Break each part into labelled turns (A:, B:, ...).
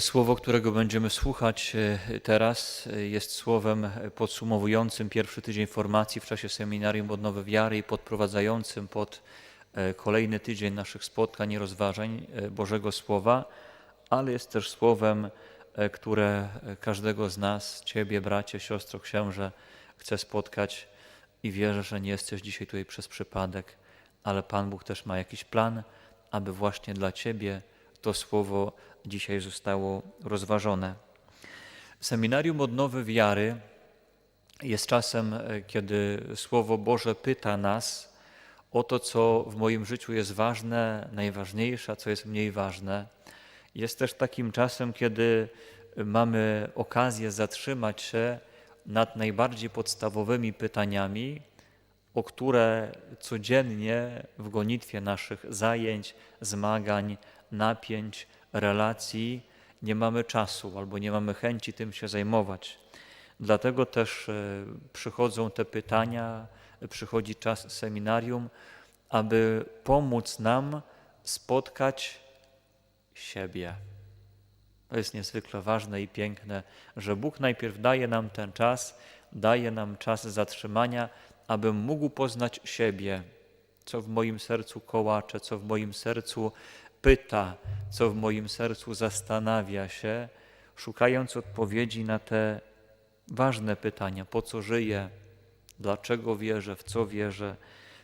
A: Słowo, którego będziemy słuchać e, teraz, e, jest słowem podsumowującym pierwszy tydzień formacji w czasie seminarium Odnowy Wiary i podprowadzającym pod e, kolejny tydzień naszych spotkań i rozważań Bożego Słowa, ale jest też słowem, które każdego z nas, Ciebie, bracie, siostro, księże, chce spotkać i wierzę, że nie jesteś dzisiaj tutaj przez przypadek, ale Pan Bóg też ma jakiś plan, aby właśnie dla Ciebie to słowo dzisiaj zostało rozważone. Seminarium Odnowy Wiary jest czasem, e, kiedy Słowo Boże pyta nas o to, co w moim życiu jest ważne, najważniejsze, a co jest mniej ważne. Jest też takim czasem, kiedy mamy okazję zatrzymać się nad najbardziej podstawowymi pytaniami, o które codziennie w gonitwie naszych zajęć, zmagań, napięć, relacji nie mamy czasu albo nie mamy chęci tym się zajmować. Dlatego też e, przychodzą te pytania, przychodzi czas seminarium, aby pomóc nam spotkać siebie. To jest niezwykle ważne i piękne, że Bóg najpierw daje nam ten czas, daje nam czas zatrzymania, abym mógł poznać siebie, co w moim sercu kołacze, co w moim sercu pyta, co w moim sercu zastanawia się, szukając odpowiedzi na te ważne pytania: po co żyję, dlaczego wierzę, w co wierzę,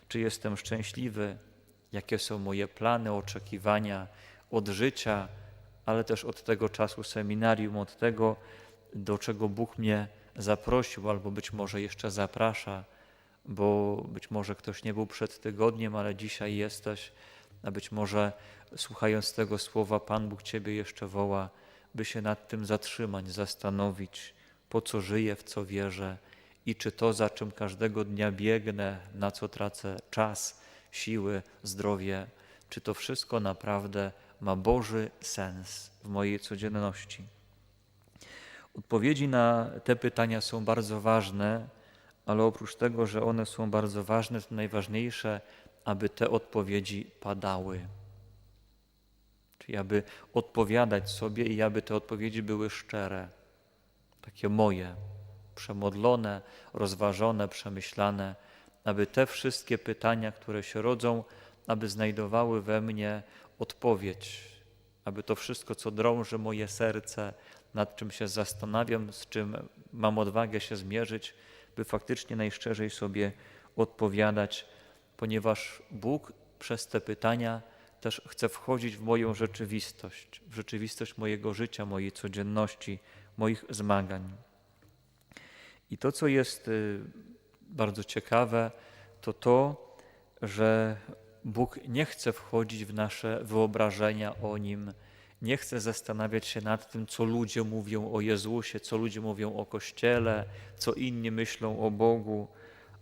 A: czy jestem szczęśliwy, jakie są moje plany, oczekiwania od życia, ale też od tego czasu seminarium, od tego, do czego Bóg mnie zaprosił, albo być może jeszcze zaprasza, bo być może ktoś nie był przed tygodniem, ale dzisiaj jesteś, a być może słuchając tego słowa, Pan Bóg Ciebie jeszcze woła, by się nad tym zatrzymać, zastanowić, po co żyję, w co wierzę i czy to, za czym każdego dnia biegnę, na co tracę czas, siły, zdrowie, czy to wszystko naprawdę ma Boży sens w mojej codzienności. Odpowiedzi na te pytania są bardzo ważne, ale oprócz tego, że one są bardzo ważne, to najważniejsze, aby te odpowiedzi padały. Czyli aby odpowiadać sobie i aby te odpowiedzi były szczere, takie moje, przemodlone, rozważone, przemyślane, aby te wszystkie pytania, które się rodzą, aby znajdowały we mnie odpowiedź, aby to wszystko, co drąży moje serce, nad czym się zastanawiam, z czym mam odwagę się zmierzyć, by faktycznie najszczerzej sobie odpowiadać, ponieważ Bóg przez te pytania też chce wchodzić w moją rzeczywistość, w rzeczywistość mojego życia, mojej codzienności, moich zmagań. I to, co jest y, bardzo ciekawe, to to, że Bóg nie chce wchodzić w nasze wyobrażenia o Nim, nie chce zastanawiać się nad tym, co ludzie mówią o Jezusie, co ludzie mówią o Kościele, co inni myślą o Bogu,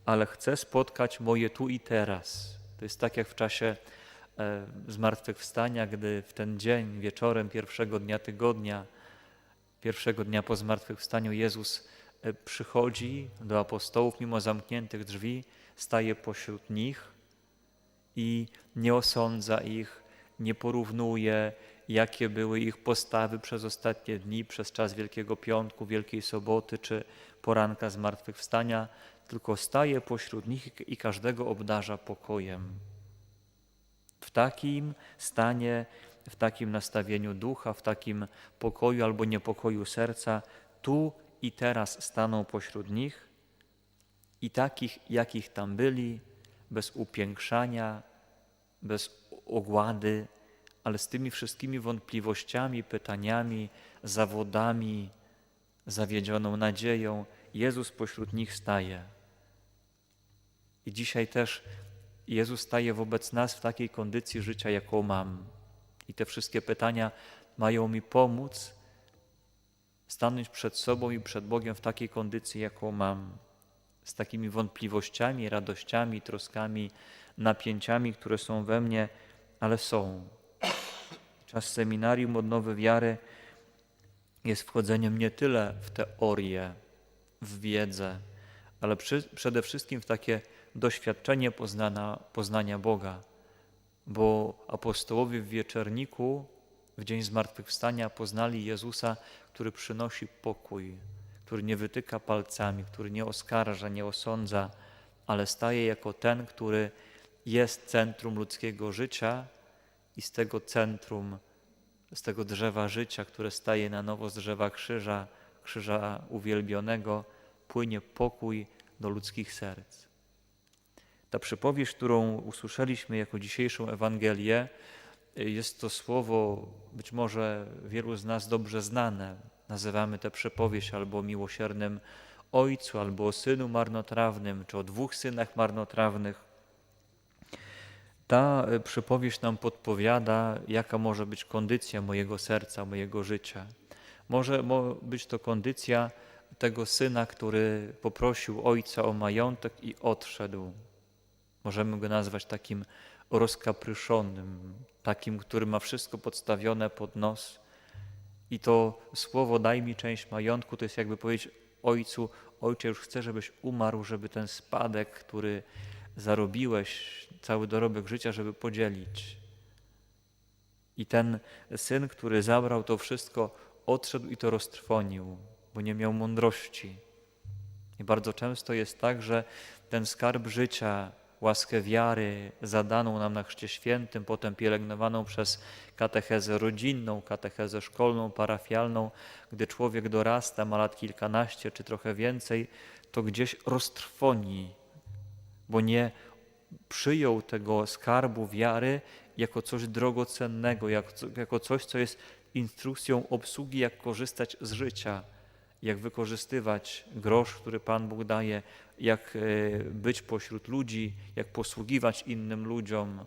A: ale chce spotkać moje tu i teraz. To jest tak jak w czasie e, zmartwychwstania, gdy w ten dzień, wieczorem pierwszego dnia tygodnia, pierwszego dnia po zmartwychwstaniu Jezus e, przychodzi do apostołów mimo zamkniętych drzwi, staje pośród nich i nie osądza ich, nie porównuje, jakie były ich postawy przez ostatnie dni, przez czas Wielkiego Piątku, Wielkiej Soboty czy poranka zmartwychwstania, tylko staje pośród nich i każdego obdarza pokojem. W takim stanie, w takim nastawieniu ducha, w takim pokoju albo niepokoju serca, tu i teraz staną pośród nich i takich, jakich tam byli, bez upiększania, bez ogłady, ale z tymi wszystkimi wątpliwościami, pytaniami, zawodami, zawiedzioną nadzieją, Jezus pośród nich staje. I dzisiaj też Jezus staje wobec nas w takiej kondycji życia, jaką mam. I te wszystkie pytania mają mi pomóc stanąć przed sobą i przed Bogiem w takiej kondycji, jaką mam. Z takimi wątpliwościami, radościami, troskami, napięciami, które są we mnie, ale są. Czas seminarium odnowy wiary jest wchodzeniem nie tyle w teorię, w wiedzę, ale przy, przede wszystkim w takie doświadczenie poznana, poznania Boga. Bo apostołowie w wieczerniku w dzień zmartwychwstania poznali Jezusa, który przynosi pokój, który nie wytyka palcami, który nie oskarża, nie osądza, ale staje jako ten, który jest centrum ludzkiego życia i z tego centrum, z tego drzewa życia, które staje na nowo z drzewa krzyża, krzyża uwielbionego, płynie pokój do ludzkich serc. Ta przypowieść, którą usłyszeliśmy jako dzisiejszą Ewangelię, jest to słowo być może wielu z nas dobrze znane. Nazywamy tę przypowieść albo miłosiernym ojcu, albo o synu marnotrawnym, czy o dwóch synach marnotrawnych. Ta e, przypowieść nam podpowiada, jaka może być kondycja mojego serca, mojego życia. Może być to kondycja tego syna, który poprosił ojca o majątek i odszedł. Możemy go nazwać takim rozkapryszonym, takim, który ma wszystko podstawione pod nos. I to słowo daj mi część majątku, to jest jakby powiedzieć ojcu, ojcze już chcę, żebyś umarł, żeby ten spadek, który zarobiłeś, cały dorobek życia, żeby podzielić. I ten syn, który zabrał to wszystko, odszedł i to roztrwonił, bo nie miał mądrości. I bardzo często jest tak, że ten skarb życia, łaskę wiary zadaną nam na Chrzcie Świętym, potem pielęgnowaną przez katechezę rodzinną, katechezę szkolną, parafialną, gdy człowiek dorasta, ma lat kilkanaście czy trochę więcej, to gdzieś roztrwoni, bo nie przyjął tego skarbu wiary jako coś drogocennego, jako coś, co jest instrukcją obsługi, jak korzystać z życia, jak wykorzystywać grosz, który Pan Bóg daje, jak e, być pośród ludzi, jak posługiwać innym ludziom.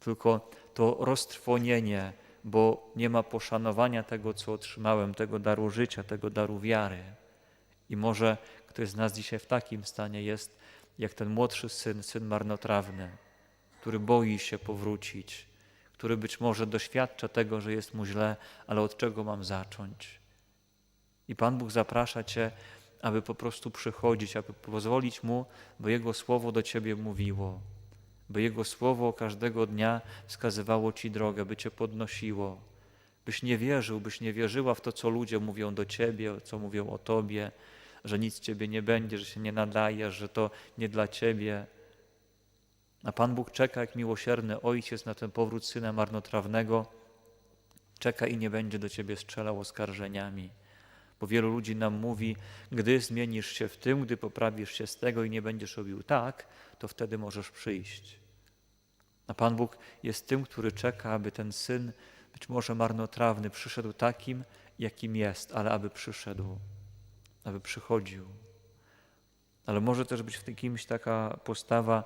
A: Tylko to roztrwonienie, bo nie ma poszanowania tego, co otrzymałem, tego daru życia, tego daru wiary. I może ktoś z nas dzisiaj w takim stanie jest, jak ten młodszy syn, syn marnotrawny, który boi się powrócić, który być może doświadcza tego, że jest mu źle, ale od czego mam zacząć? I Pan Bóg zaprasza Cię, aby po prostu przychodzić, aby pozwolić Mu, by Jego Słowo do Ciebie mówiło, by Jego Słowo każdego dnia wskazywało Ci drogę, by Cię podnosiło, byś nie wierzył, byś nie wierzyła w to, co ludzie mówią do Ciebie, co mówią o Tobie, że nic Ciebie nie będzie, że się nie nadajesz, że to nie dla Ciebie. A Pan Bóg czeka jak miłosierny Ojciec na ten powrót Syna marnotrawnego, czeka i nie będzie do Ciebie strzelał oskarżeniami. Bo wielu ludzi nam mówi, gdy zmienisz się w tym, gdy poprawisz się z tego i nie będziesz robił tak, to wtedy możesz przyjść. A Pan Bóg jest tym, który czeka, aby ten syn, być może marnotrawny, przyszedł takim, jakim jest, ale aby przyszedł, aby przychodził. Ale może też być w kimś taka postawa,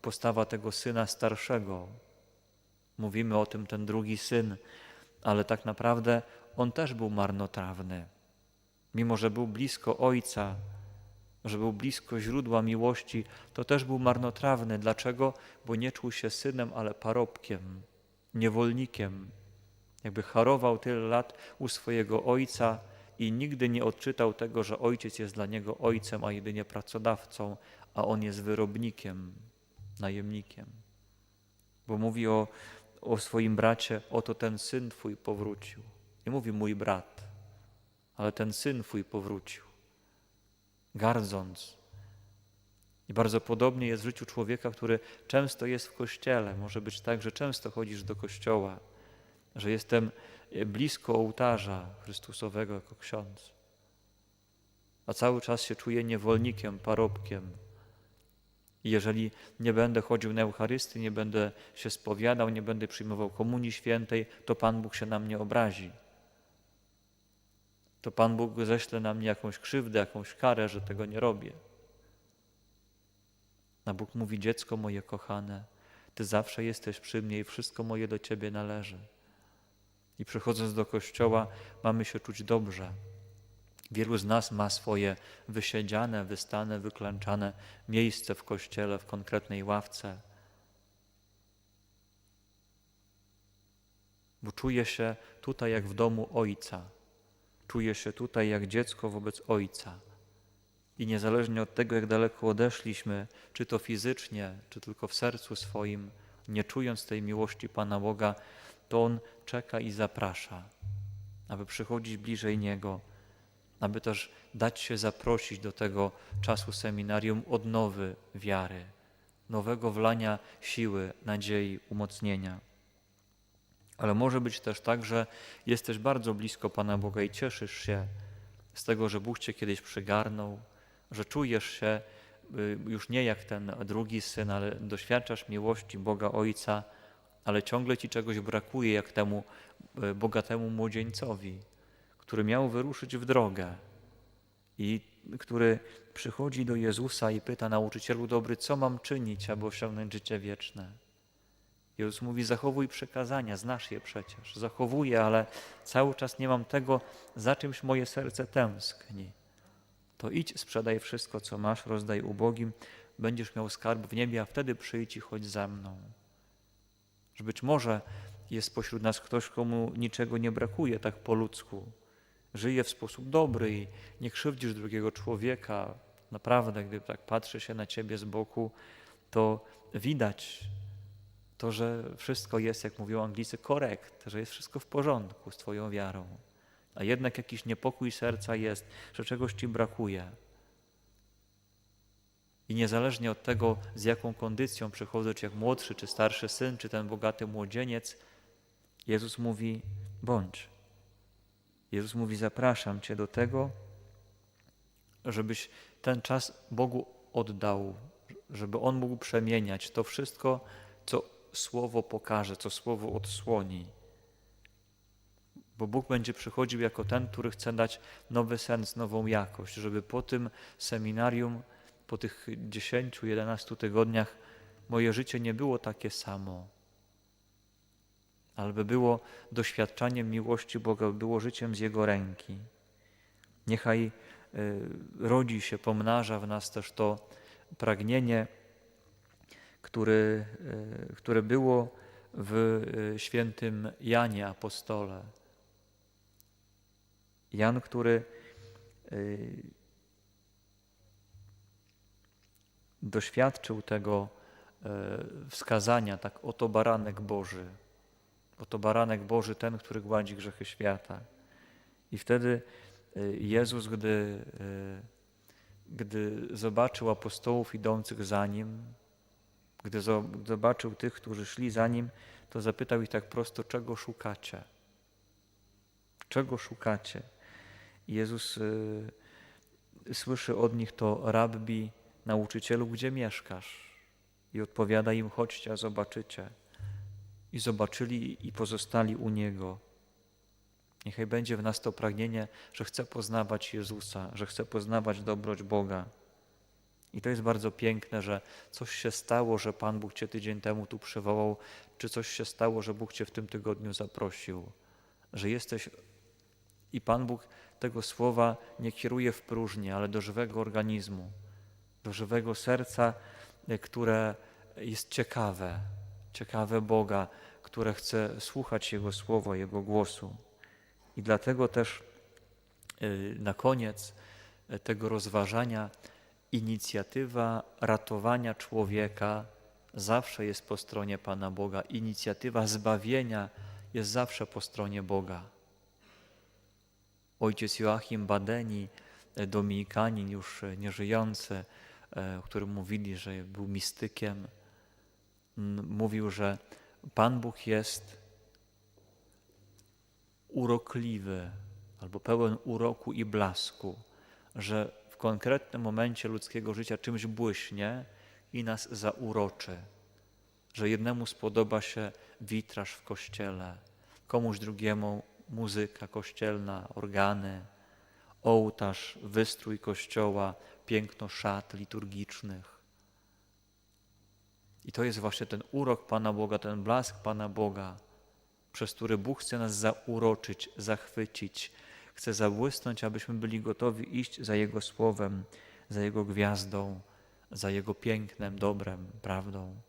A: postawa tego syna starszego. Mówimy o tym, ten drugi syn, ale tak naprawdę on też był marnotrawny. Mimo, że był blisko Ojca, że był blisko źródła miłości, to też był marnotrawny. Dlaczego? Bo nie czuł się synem, ale parobkiem, niewolnikiem. Jakby harował tyle lat u swojego ojca i nigdy nie odczytał tego, że ojciec jest dla niego ojcem, a jedynie pracodawcą, a on jest wyrobnikiem, najemnikiem. Bo mówi o, o swoim bracie, oto ten syn twój powrócił. Nie mówi mój brat, ale ten syn twój powrócił, gardząc. I bardzo podobnie jest w życiu człowieka, który często jest w kościele. Może być tak, że często chodzisz do kościoła, że jestem blisko ołtarza Chrystusowego jako ksiądz, a cały czas się czuję niewolnikiem, parobkiem. I jeżeli nie będę chodził na Eucharysty, nie będę się spowiadał, nie będę przyjmował Komunii Świętej, to Pan Bóg się na mnie obrazi to Pan Bóg ześle na mnie jakąś krzywdę, jakąś karę, że tego nie robię. A Bóg mówi, dziecko moje kochane, Ty zawsze jesteś przy mnie i wszystko moje do Ciebie należy. I przychodząc do kościoła, mamy się czuć dobrze. Wielu z nas ma swoje wysiedziane, wystane, wyklęczane miejsce w kościele, w konkretnej ławce. Bo czuje się tutaj jak w domu Ojca Czuję się tutaj jak dziecko wobec Ojca. I niezależnie od tego, jak daleko odeszliśmy, czy to fizycznie, czy tylko w sercu swoim, nie czując tej miłości Pana Boga, to On czeka i zaprasza, aby przychodzić bliżej Niego, aby też dać się zaprosić do tego czasu seminarium odnowy wiary, nowego wlania siły, nadziei, umocnienia. Ale może być też tak, że jesteś bardzo blisko Pana Boga i cieszysz się z tego, że Bóg Cię kiedyś przygarnął, że czujesz się y, już nie jak ten drugi syn, ale doświadczasz miłości Boga Ojca, ale ciągle Ci czegoś brakuje, jak temu y, bogatemu młodzieńcowi, który miał wyruszyć w drogę i który przychodzi do Jezusa i pyta nauczycielu dobry, co mam czynić, aby osiągnąć życie wieczne. Jezus mówi, zachowuj przekazania, znasz je przecież. Zachowuję, ale cały czas nie mam tego, za czymś moje serce tęskni. To idź, sprzedaj wszystko, co masz, rozdaj ubogim, będziesz miał skarb w niebie, a wtedy przyjdź i chodź za mną. Że być może jest pośród nas ktoś, komu niczego nie brakuje tak po ludzku. Żyje w sposób dobry i nie krzywdzisz drugiego człowieka. Naprawdę, gdy tak patrzy się na ciebie z boku, to widać, to, że wszystko jest, jak mówią Anglicy, korekt, że jest wszystko w porządku z Twoją wiarą. A jednak jakiś niepokój serca jest, że czegoś Ci brakuje. I niezależnie od tego, z jaką kondycją przychodzę, czy jak młodszy, czy starszy syn, czy ten bogaty młodzieniec, Jezus mówi: bądź. Jezus mówi: zapraszam Cię do tego, żebyś ten czas Bogu oddał, żeby On mógł przemieniać to wszystko, co Słowo pokaże, co Słowo odsłoni. Bo Bóg będzie przychodził jako ten, który chce dać nowy sens, nową jakość, żeby po tym seminarium, po tych 10-11 tygodniach moje życie nie było takie samo, ale by było doświadczaniem miłości Boga, by było życiem z Jego ręki. Niechaj y, rodzi się, pomnaża w nas też to pragnienie, który, e, które było w e, świętym Janie apostole. Jan, który e, doświadczył tego wskazania, tak oto baranek Boży, oto baranek Boży, ten, który gładzi grzechy świata. I wtedy Jezus, gdy, gdy zobaczył apostołów idących za Nim, gdy zobaczył tych, którzy szli za nim, to zapytał ich tak prosto, czego szukacie? Czego szukacie? I Jezus y, słyszy od nich to rabbi, nauczycielu, gdzie mieszkasz? I odpowiada im, chodźcie, a zobaczycie. I zobaczyli i pozostali u Niego. Niechaj będzie w nas to pragnienie, że chcę poznawać Jezusa, że chcę poznawać dobroć Boga. I to jest bardzo piękne, że coś się stało, że Pan Bóg Cię tydzień temu tu przywołał, czy coś się stało, że Bóg Cię w tym tygodniu zaprosił, że jesteś i Pan Bóg tego słowa nie kieruje w próżnię, ale do żywego organizmu, do żywego serca, e, które jest ciekawe, ciekawe Boga, które chce słuchać Jego słowa, Jego głosu. I dlatego też e, na koniec e, tego rozważania inicjatywa ratowania człowieka zawsze jest po stronie Pana Boga. Inicjatywa zbawienia jest zawsze po stronie Boga. Ojciec Joachim Badeni, e, dominikanin już e, nieżyjący, e, o którym mówili, że był mistykiem, mówił, że Pan Bóg jest urokliwy albo pełen uroku i blasku, że konkretnym momencie ludzkiego życia czymś błyśnie i nas zauroczy. Że jednemu spodoba się witraż w kościele, komuś drugiemu muzyka kościelna, organy, ołtarz, wystrój kościoła, piękno szat liturgicznych. I to jest właśnie ten urok Pana Boga, ten blask Pana Boga, przez który Bóg chce nas zauroczyć, zachwycić, chce zabłysnąć, abyśmy byli gotowi iść za Jego słowem, za Jego gwiazdą, za Jego pięknem, dobrem, prawdą.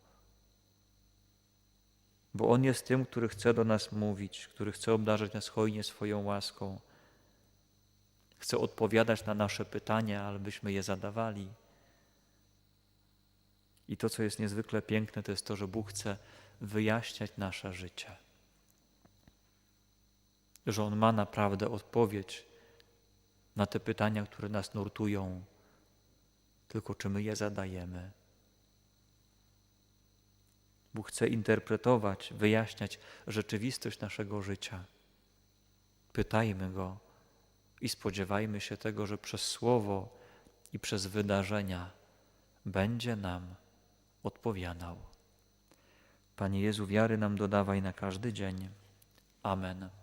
A: Bo On jest tym, który chce do nas mówić, który chce obdarzać nas hojnie swoją łaską. Chce odpowiadać na nasze pytania, abyśmy je zadawali. I to, co jest niezwykle piękne, to jest to, że Bóg chce wyjaśniać nasze życie. Że On ma naprawdę odpowiedź na te pytania, które nas nurtują, tylko czy my je zadajemy. Bóg chce interpretować, wyjaśniać rzeczywistość naszego życia. Pytajmy Go i spodziewajmy się tego, że przez Słowo i przez wydarzenia będzie nam odpowiadał. Panie Jezu, wiary nam dodawaj na każdy dzień. Amen.